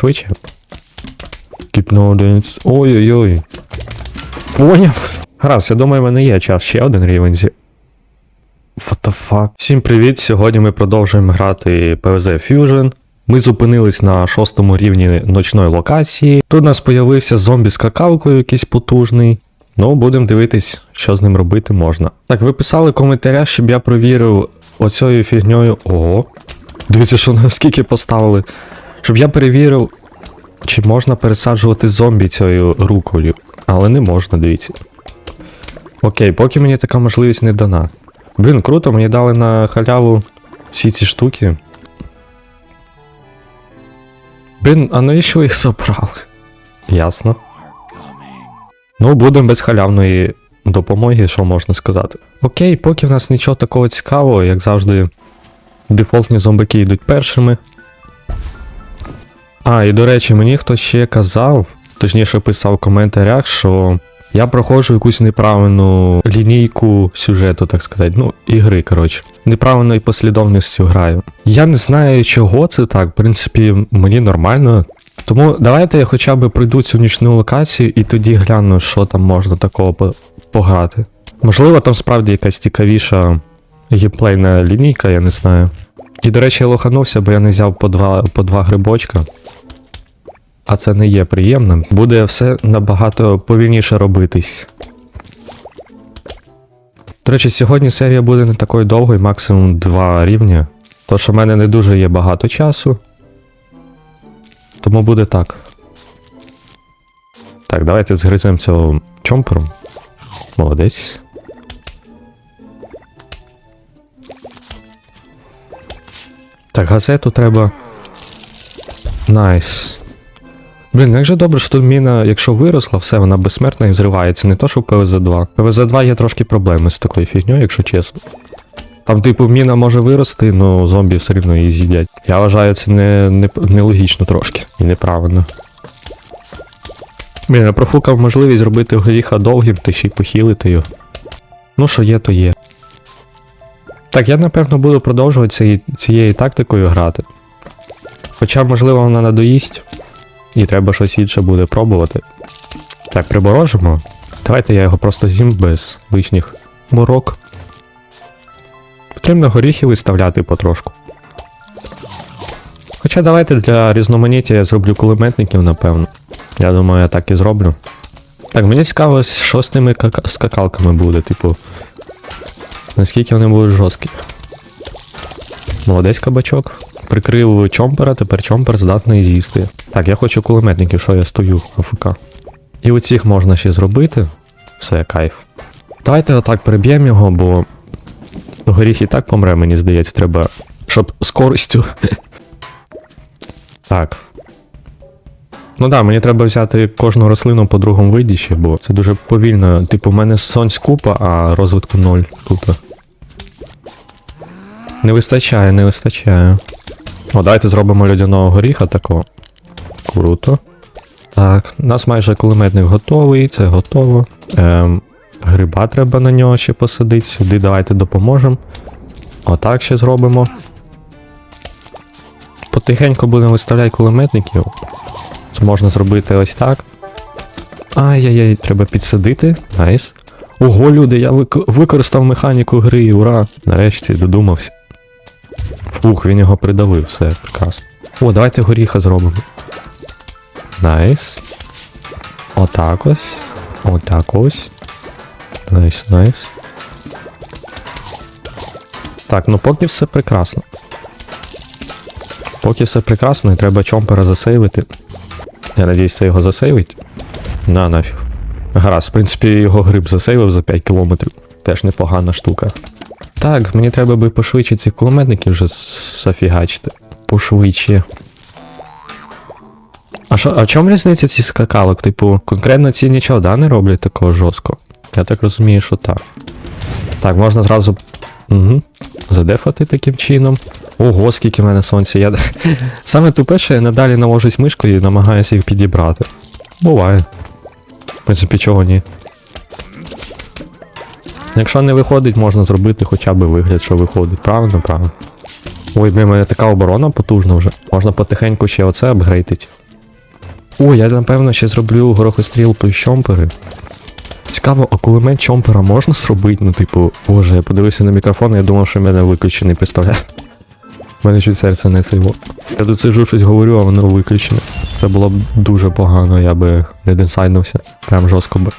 пошвидше. Кіпноденс. Ой-ой-ой. Поняв. Гаразд, я думаю, в мене є час ще один рівень зі. What the fuck? Всім привіт! Сьогодні ми продовжуємо грати PvZ Fusion. Ми зупинились на шостому рівні ночної локації. Тут у нас появився зомбі з какалкою якийсь потужний. Ну, будемо дивитись, що з ним робити можна. Так, ви писали в коментарях, щоб я провірив оцею фігньою. Ого. Дивіться, що наскільки поставили. Щоб я перевірив, чи можна пересаджувати зомбі цією рукою. Але не можна, дивіться. Окей, поки мені така можливість не дана. Блін, круто, мені дали на халяву всі ці штуки. Блін, а навіщо їх забрали? Ясно. Ну, будемо без халявної допомоги, що можна сказати. Окей, поки в нас нічого такого цікавого, як завжди, дефолтні зомбаки йдуть першими. А, і до речі, мені хтось ще казав, точніше писав в коментарях, що я проходжу якусь неправильну лінійку сюжету, так сказати, ну, ігри, коротше. Неправильною послідовністю граю. Я не знаю, чого це так, в принципі, мені нормально. Тому давайте я хоча б пройду цю нічну локацію і тоді гляну, що там можна такого пограти. Можливо, там справді якась цікавіша геймплейна лінійка, я не знаю. І, до речі, я лоханувся, бо я не взяв по два, по два грибочка. А це не є приємним. Буде все набагато повільніше робитись. До речі, сьогодні серія буде не такою довгою, максимум 2 рівня. Тож у мене не дуже є багато часу. Тому буде так. Так, давайте згриземо цього чомпером. Молодець. Так, газету треба. Найс. Блін, як же добре, що міна, якщо виросла, все, вона безсмертна і взривається, не то, що в ПВЗ-2. ПВЗ-2 є трошки проблеми з такою фігньою, якщо чесно. Там, типу, міна може вирости, але зомбі все рівно її з'їдять. Я вважаю, це не, не, нелогічно трошки і неправильно. Блін, я профукав можливість зробити горіха довгим та ще й похилити його. Ну, що є, то є. Так, я напевно буду продовжувати цією, цією тактикою грати. Хоча, можливо, вона надоїсть, і треба щось інше буде пробувати. Так, приборожимо. Давайте я його просто з'їм без лишніх морок. Потрібно горіхи виставляти потрошку. Хоча давайте для різноманіття я зроблю кулеметників, напевно. Я думаю, я так і зроблю. Так, мені цікаво, що з тими скакалками буде, типу. Наскільки вони будуть жорсткі. Молодець кабачок. Прикрив чомпера, тепер чомпер здатний з'їсти. Так, я хочу кулеметників, що я стою АФК. І оцих можна ще зробити. Все, кайф. Давайте отак переб'ємо його, бо горіх і так помре, мені здається, треба. Щоб з користю. так. Ну да, мені треба взяти кожну рослину по другому виді ще, бо це дуже повільно. Типу, в мене сонць купа, а розвитку ноль тут. Не вистачає, не вистачає. О, давайте зробимо льодяного горіха такого. Круто. Так, у нас майже кулеметник готовий, це готово. Ем, гриба треба на нього ще посадити. Сюди давайте допоможемо. Отак ще зробимо. Потихеньку будемо виставляти кулеметників. Це можна зробити ось так. Ай-яй-яй, треба підсадити. Найс. Ого, люди, я вик- використав механіку гри, ура! Нарешті додумався. Фух, він його придавив, все, прекрасно. О, давайте горіха зробимо. Найс. Отак ось. Отак ось. Найс, найс. Так, ну поки все прекрасно. Поки все прекрасно, і треба чомпера засейвити. Я надіюсь, це його засейвить. На нафіг. Гаразд, в принципі, його гриб засейвив за 5 кілометрів. Теж непогана штука. Так, мені треба би пошвидше ці кулеметники вже зафігачити. Пошвидше. А що, а в чому різниця ці скакалок? Типу, конкретно ці нічого да, не роблять такого жорсткого? Я так розумію, що так. Так, можна зразу. Угу. Задефати таким чином. Ого, скільки в мене сонця. Я... Саме тупе, що я надалі навожусь мишкою і намагаюся їх підібрати. Буває. В принципі, чого ні. Якщо не виходить, можна зробити хоча б вигляд, що виходить. Правильно, правильно. Ой, блін, мене така оборона потужна вже. Можна потихеньку ще оце апгрейдити. О, я напевно ще зроблю горохостріл плюс чомпери. Цікаво, а кулемет чомпера можна зробити? Ну, типу, боже, я подивився на мікрофон, я думав, що в мене виключений пістолет. У мене чуть серце не сиво. Я тут сижу, щось говорю, а воно виключене. Це було б дуже погано, я би не десайнувся. Прям жорстко би.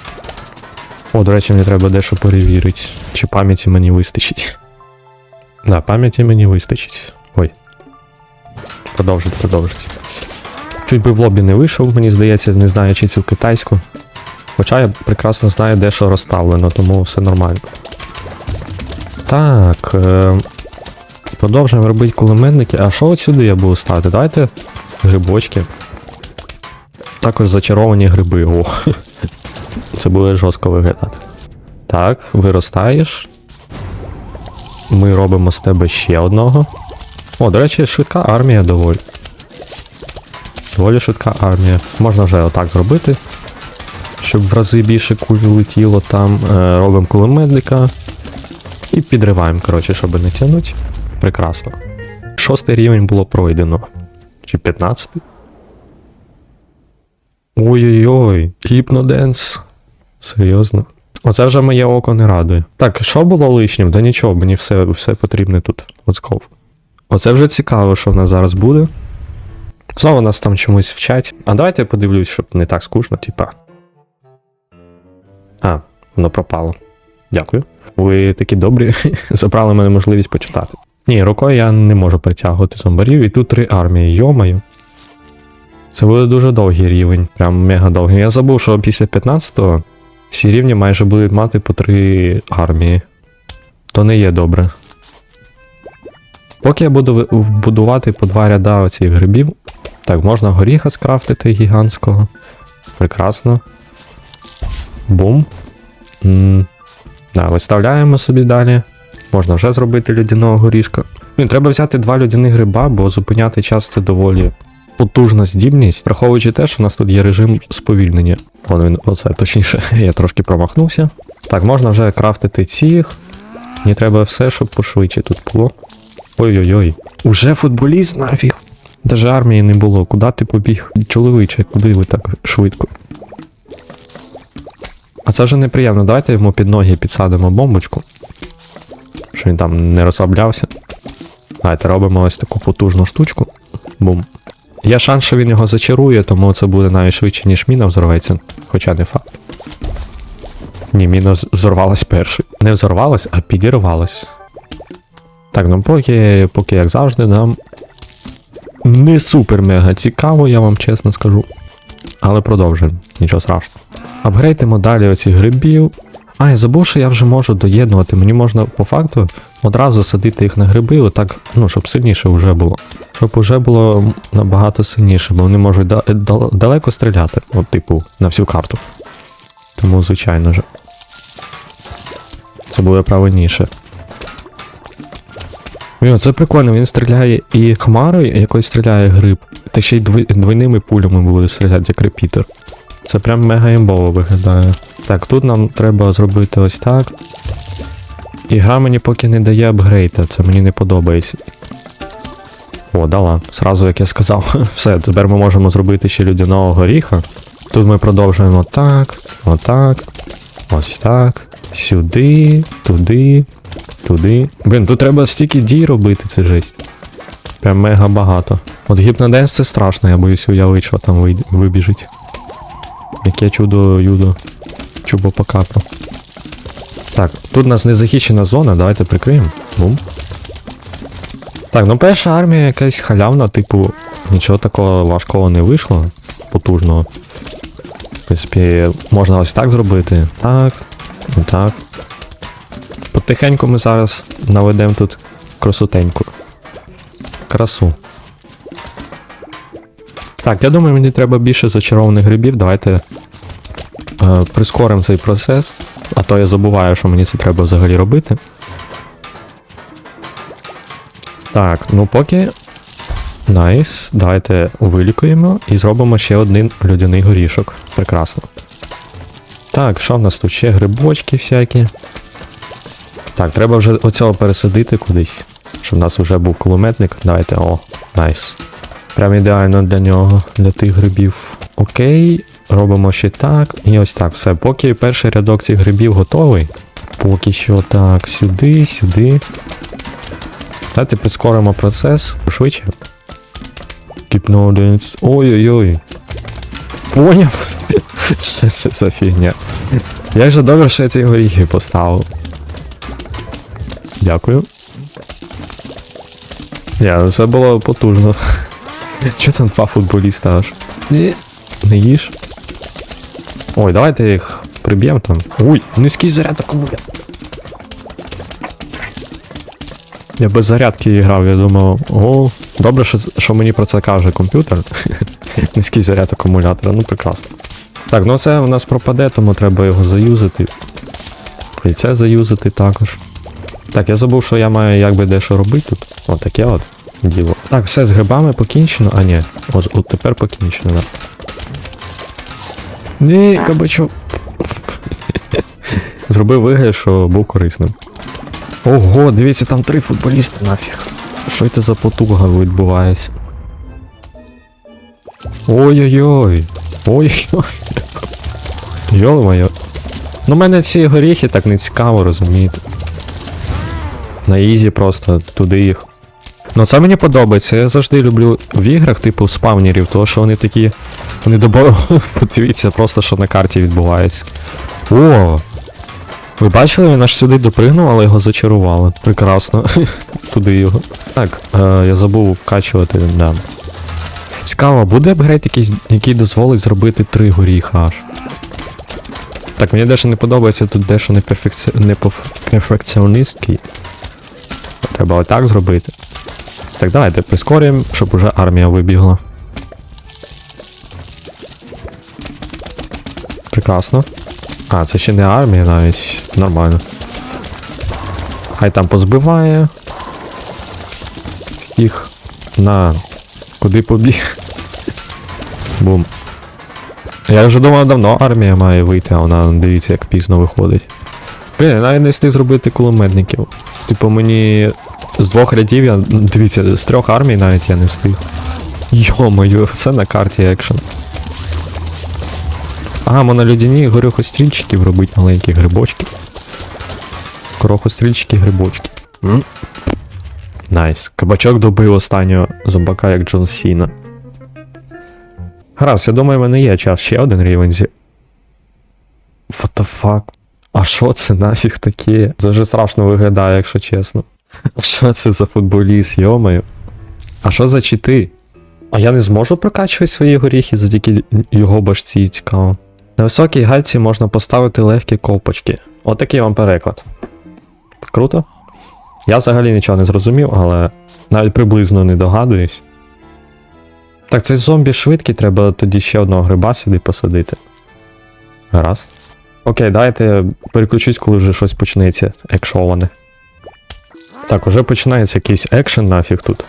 О, до речі, мені треба дещо перевірити. Чи пам'яті мені вистачить. Да, пам'яті мені вистачить. Ой. Продовжить, продовжить. Чуть би в лобі не вийшов, мені здається, не знаючи цю китайську. Хоча я прекрасно знаю, де що розставлено, тому все нормально. Так. Е- продовжуємо робити кулеметники. А що от сюди я буду ставити? Давайте грибочки. Також зачаровані гриби. О. Це буде жорстко виглядати. Так, виростаєш. Ми робимо з тебе ще одного. О, до речі, швидка армія доволі. Доволі швидка армія. Можна вже отак зробити. Щоб в рази більше куль летіло там. Е, робимо кулеметника. І підриваємо, коротше, щоб не тягнути. Прекрасно. Шостий рівень було пройдено. Чи 15? Ой-ой-ой, гіпноденс. Серйозно. Оце вже моє око не радує. Так, що було лишнім? Да нічого, мені все, все потрібне тут. Let's go. Оце вже цікаво, що в нас зараз буде. Знову нас там чомусь вчать. А давайте я подивлюсь, щоб не так скучно, типа. А, воно пропало. Дякую. Ви такі добрі, забрали мене можливість почитати. Ні, рукою я не можу притягувати зомбарів, і тут три армії, йомаю. Це буде дуже довгий рівень, прям мега довгий. Я забув, що після 15-го всі рівні майже будуть мати по три армії. То не є добре. Поки я буду будувати по два ряда оцих грибів. Так, можна горіха скрафтити гігантського. Прекрасно. Бум. м Да, виставляємо собі далі. Можна вже зробити людяного горішка. Треба взяти два людяні гриба, бо зупиняти час це доволі потужна здібність, враховуючи те, що у нас тут є режим сповільнення. Вон він, оце, точніше, я трошки промахнувся. Так, можна вже крафтити цих. Мені треба все, щоб пошвидше тут було. Ой-ой-ой. Уже футболіст нафіг. Даже армії не було. Куди ти побіг? Чоловіче, куди ви так швидко? А це вже неприємно. Давайте йому під ноги підсадимо бомбочку. Щоб він там не розслаблявся. Давайте робимо ось таку потужну штучку. Бум. Є шанс, що він його зачарує, тому це буде навіть швидше, ніж міна взорветься. Хоча не факт. Ні, міна взорвалась перший. Не взорвалась, а підірвалась. Так, ну поки, поки як завжди, нам не супер мега цікаво, я вам чесно скажу. Але продовжуємо, нічого страшного. Апгрейдимо далі оці грибів. А, я забув, що я вже можу доєднувати. Мені можна по факту одразу садити їх на гриби, отак, ну, щоб сильніше вже було. Щоб вже було набагато сильніше, бо вони можуть да- да- далеко стріляти, от, типу, на всю карту. Тому, звичайно ж. Це буде правильніше. Йо, це прикольно, він стріляє і хмарою, якось стріляє гриб, та ще й дви- двойними пулями буде стріляти, як репітер. Це прям мега імбово виглядає. Так, тут нам треба зробити ось так. І гра мені поки не дає апгрейда, це мені не подобається. О, дала. Сразу, як я сказав, все, тепер ми можемо зробити ще людяного горіха. Тут ми продовжуємо так, отак, ось так, сюди, туди, туди. Блін, тут треба стільки дій робити, це жесть. Прям мега багато. От гіпноденс це страшно, я боюсь уявити, що там вибіжить. Яке чудо юдо. Чубо покапо. Так, тут у нас незахищена зона, давайте прикриємо. Бум. Так, ну перша армія якась халявна, типу, нічого такого важкого не вийшло. Потужного. В принципі, можна ось так зробити. Так. Так. Потихеньку ми зараз наведемо тут красотеньку. Красу. Так, я думаю, мені треба більше зачарованих грибів. Давайте прискоримо цей процес. А то я забуваю, що мені це треба взагалі робити. Так, ну поки. Найс. Давайте вилікуємо і зробимо ще один людяний горішок. Прекрасно. Так, що в нас тут ще? Грибочки всякі. Так, треба вже оцього пересадити кудись. Щоб в нас вже був кулеметник. Давайте, о, найс. Прям ідеально для нього, для тих грибів. Окей, робимо ще так. І ось так, все. Поки перший рядок цих грибів готовий. Поки що так, сюди, сюди. Давайте прискоримо процес швидше. Кіпноденс. Ой-ой-ой. Поняв? Що це за фігня? Як же добре, що я ці горіхи поставив. Дякую. Я, це було потужно. Чого там два футболіста аж? Не їж. Ой, давайте їх приб'ємо там. Ой, низький заряд акумулятора. Я без зарядки грав, я думав, о, добре, що, що мені про це каже комп'ютер. Низький заряд акумулятора, ну прекрасно. Так, ну це у нас пропаде, тому треба його заюзати. І це заюзати також. Так, я забув, що я маю якби дещо робити тут. От таке от діло. Так, все з грибами покінчено. А ні, от, от тепер покінчено, да. Ні, кабачок. Зробив вигляд, що був корисним. Ого, дивіться, там три футболісти нафіг. Що це за потуга відбувається? Ой-ой-ой. Ой-ой. Йо-моє. Ну, мене ці горіхи так не цікаво, розумієте. На ізі просто туди їх. Ну це мені подобається. Я завжди люблю в іграх, типу спавнерів, тому що вони такі. Вони добро. Подивіться просто, що на карті відбувається. О! Ви бачили, він аж сюди допригнув, але його зачарували. Прекрасно. Туди його. Так, е, я забув вкачувати, да. Цікаво, буде апгрейд якийсь, який дозволить зробити три горіха аж. Так, мені дещо не подобається тут дещо не перфекціоністський. Треба отак зробити. Так, давайте прискорюємо, щоб уже армія вибігла. Прекрасно. А, це ще не армія навіть. Нормально. Хай там позбиває. Їх на. Куди побіг? Бум. Я вже думав, давно армія має вийти, а вона дивіться, як пізно виходить. Блін, навіть не встиг зробити кулеметників. Типу мені з двох рядів я. Дивіться, з трьох армій навіть я не встиг. Йо-моє, це на карті екшен. А, монолюдяні горюхострільчиків робить маленькі грибочки. Крохострільчики грибочки. М? Найс. Кабачок добив останнього зомбака, як Джон Сіна. Гаразд, я думаю, в мене є час ще один рівень зі. What the fuck? А що це нафіг таке? Це вже страшно виглядає, якщо чесно. А що це за футболіст, йомаю? А що за чити? А я не зможу прокачувати свої горіхи завдяки його башці, цікаво. На високій гальці можна поставити легкі ковпочки. Отакий вам переклад. Круто? Я взагалі нічого не зрозумів, але навіть приблизно не догадуюсь. Так, цей зомбі швидкий, треба тоді ще одного гриба сюди посадити. Гаразд. Окей, давайте переключусь, коли вже щось почнеться, екшоване. Так, уже починається якийсь екшен нафіг тут.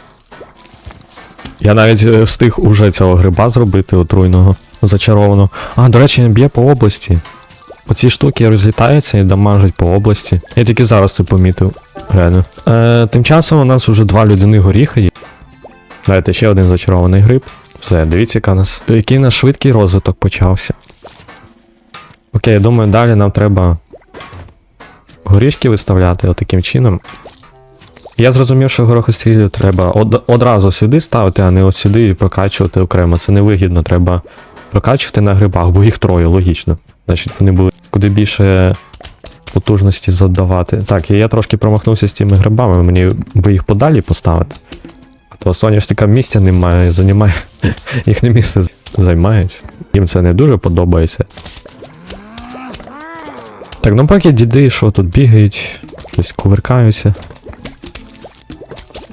Я навіть е, встиг уже цього гриба зробити отруйного, зачарованого. А, до речі, він б'є по області. Оці штуки розлітаються і дамажать по області. Я тільки зараз це помітив. Реально. Е, тим часом у нас вже два людяних горіха є. Давайте ще один зачарований гриб. Все, дивіться, яка нас. Який наш швидкий розвиток почався. Окей, я думаю, далі нам треба горішки виставляти отаким чином. Я зрозумів, що горохострілів треба од- одразу сюди ставити, а не от сюди і прокачувати окремо. Це невигідно, треба прокачувати на грибах, бо їх троє, логічно. Значить, вони будуть куди більше потужності задавати. Так, я трошки промахнувся з цими грибами, мені би їх подалі поставити. А то соняшника місця немає, займає. Їхнє місце займають. Їм це не дуже подобається. Так, ну поки діди, що тут бігають, щось кувиркаються.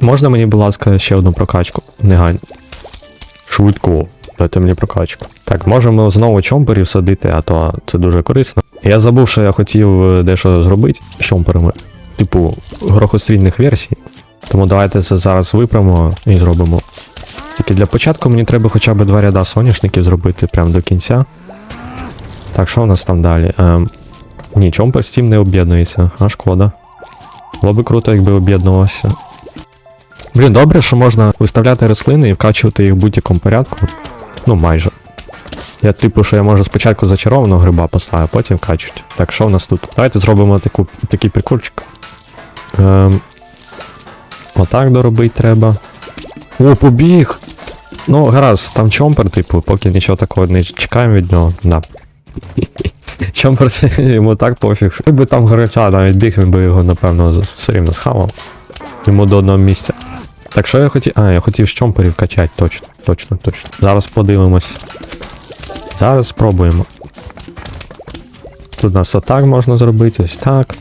Можна мені, будь ласка, ще одну прокачку? Негайно. Швидко. Дайте мені прокачку. Так, можемо знову чомперів садити, а то це дуже корисно. Я забув, що я хотів е, дещо зробити з чомперами. Типу, грохострільних версій. Тому давайте це зараз виправимо і зробимо. Тільки для початку мені треба хоча б два ряда соняшників зробити прямо до кінця. Так, що у нас там далі? Ем, ні, чомпер з тим не об'єднується, а шкода. Було би круто, якби об'єднувався. Блін, добре, що можна виставляти рослини і вкачувати їх в будь-якому порядку. Ну, майже. Я типу, що я можу спочатку зачарованого гриба поставити, а потім качуть. Так, що в нас тут? Давайте зробимо таку, такий прикольчик. Ем, отак доробити треба. О, побіг! Ну, гаразд, там чомпер, типу, поки нічого такого не чекаємо від нього. Да. Чомпер йому так пофіг. Якби там горяча навіть біг, він би його, напевно, все рівно схавав. Йому до одного місця. Так що я хотів. А, я хотів з чомперів качати, точно, точно, точно. Зараз подивимось. Зараз спробуємо. Тут у нас отак можна зробити, ось так.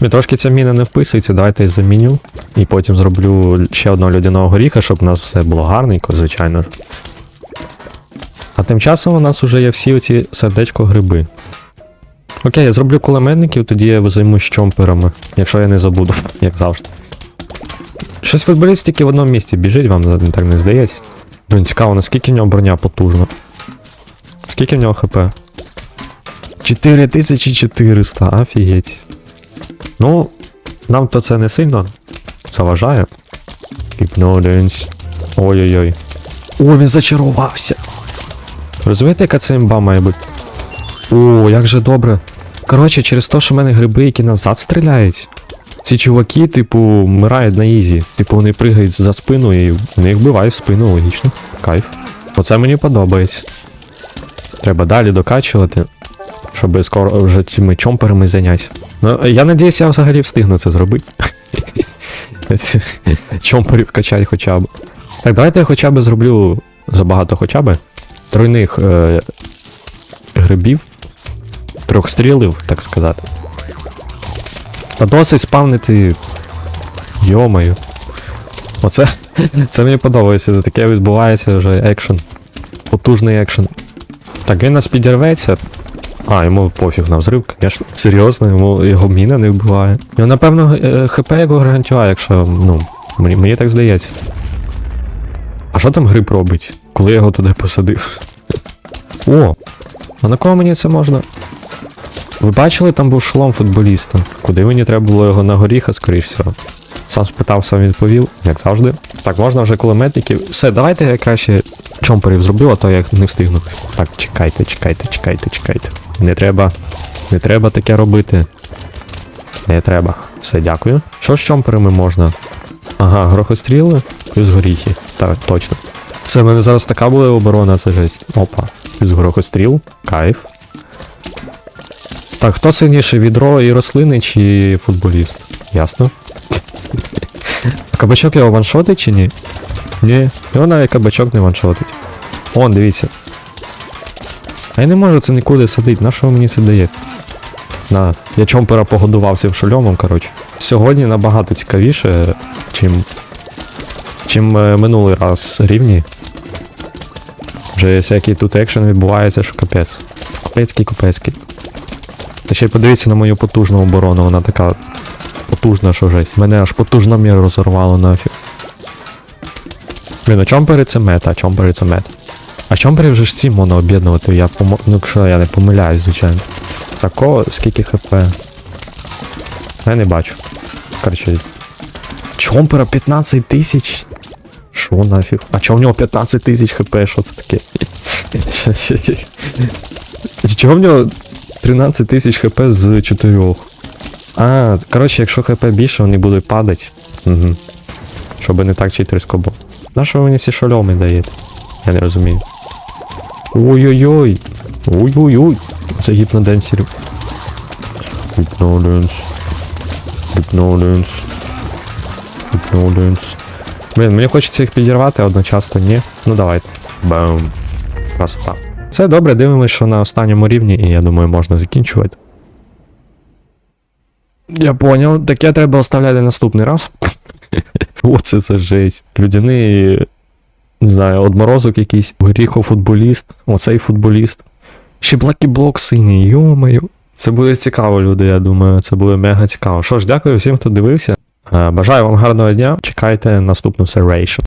Мені трошки ця міна не вписується, давайте я заміню. І потім зроблю ще одного людяного горіха, щоб у нас все було гарненько, звичайно. А тим часом у нас вже є всі оці сердечко гриби. Окей, я зроблю кулеметників, тоді я займусь чомперами, якщо я не забуду, як завжди. Щось футболіст тільки в одному місці біжить, вам так не здається. Блін, цікаво, наскільки в нього броня потужна. Скільки в нього хп? 4400, офігеть. Ну, нам то це не сильно заважає. Ignorance. Ой-ой-ой. О, він зачарувався. Розумієте, яка це імба має бути? О, як же добре. Коротше, через те, що в мене гриби, які назад стріляють. Ці чуваки, типу, вмирають на ізі. Типу, вони пригають за спину і вони їх вбивають в спину, логічно. Кайф. Оце мені подобається. Треба далі докачувати, щоб скоро вже цими чомперами зайнятися. Ну, я надіюсь, я взагалі встигну це зробити. Чомперів качати хоча б. Так, давайте я хоча б зроблю забагато хоча б тройних е, грибів, трьох стрілів, так сказати. Та досить спавнити. Йомаю. Оце. Це мені подобається, таке відбувається вже екшен. Потужний екшен. Так, він нас підірветься. А, йому пофіг на взрив, звісно. Серйозно, йому його міна не вбиває. Його, напевно, е, хп його гарантює, якщо, ну, мені, мені так здається. А що там гриб робить, коли я його туди посадив? О! А на кого мені це можна? Ви бачили, там був шолом футболіста. Куди мені треба було його на горіха, скоріш всього. Сам спитав, сам відповів, як завжди. Так, можна вже кулеметників. Все, давайте я краще чомперів зроблю, а то я не встигну. Так, чекайте, чекайте, чекайте, чекайте. Не треба. Не треба таке робити. Не треба. Все, дякую. Що з чомперами можна? Ага, грохостріли плюс горіхи. Так, точно. Це в мене зараз така буде оборона, це жесть. Опа. Плюс грохостріл. Кайф. Так, хто сильніше, відро і рослини чи футболіст? Ясно. Кабачок його ваншотить чи ні? Ні, його навіть кабачок не ваншотить. Он, дивіться. А я не можу це нікуди садити, на що мені це дає? На, я чомпера погодувався в шольомом, коротше. Сьогодні набагато цікавіше, чим. чим е, минулий раз рівні. Вже всякий тут екшен відбувається, що капець. Капецький, капецький. Та ще й подивіться на мою потужну оборону, вона така потужна, що жесть. Мене аж потужна міра розорвало нафіг. Блін, а чомпери це мета, а чомпери це мета. А чомпери вже ж ці можна об'єднувати, я помо... Ну, якщо я не помиляюсь, звичайно. Такого, скільки хп? Я не бачу. Короче. Чомпера 15 тисяч? Що нафіг? А чого в нього 15 тисяч хп? Що це таке? Чого в нього 13 тисяч хп з 4? А, коротше, якщо хп більше, вони будуть падати. Угу. Щоб не так читерсько було. На що ви мені ці шольоми даєте? Я не розумію. Ой-ой-ой. Ой-ой-ой. Це гіпноденсерів. Гіпноденс. Гіпноденс. Гіпноденс. Блін, мені хочеться їх підірвати одночасно, ні? Ну давайте. Бам. Красота. Все добре, дивимось, що на останньому рівні, і я думаю, можна закінчувати. Я поняв, таке треба оставляти наступний раз. Оце це жесть. Людяний, не знаю, одморозок якийсь, горіхо футболіст, оцей футболіст. Ще Блакі Блок синій, йомаю. Це буде цікаво, люди, я думаю, це буде мега цікаво. Що ж, дякую всім, хто дивився. Е, Бажаю вам гарного дня. Чекайте наступну сервейшн.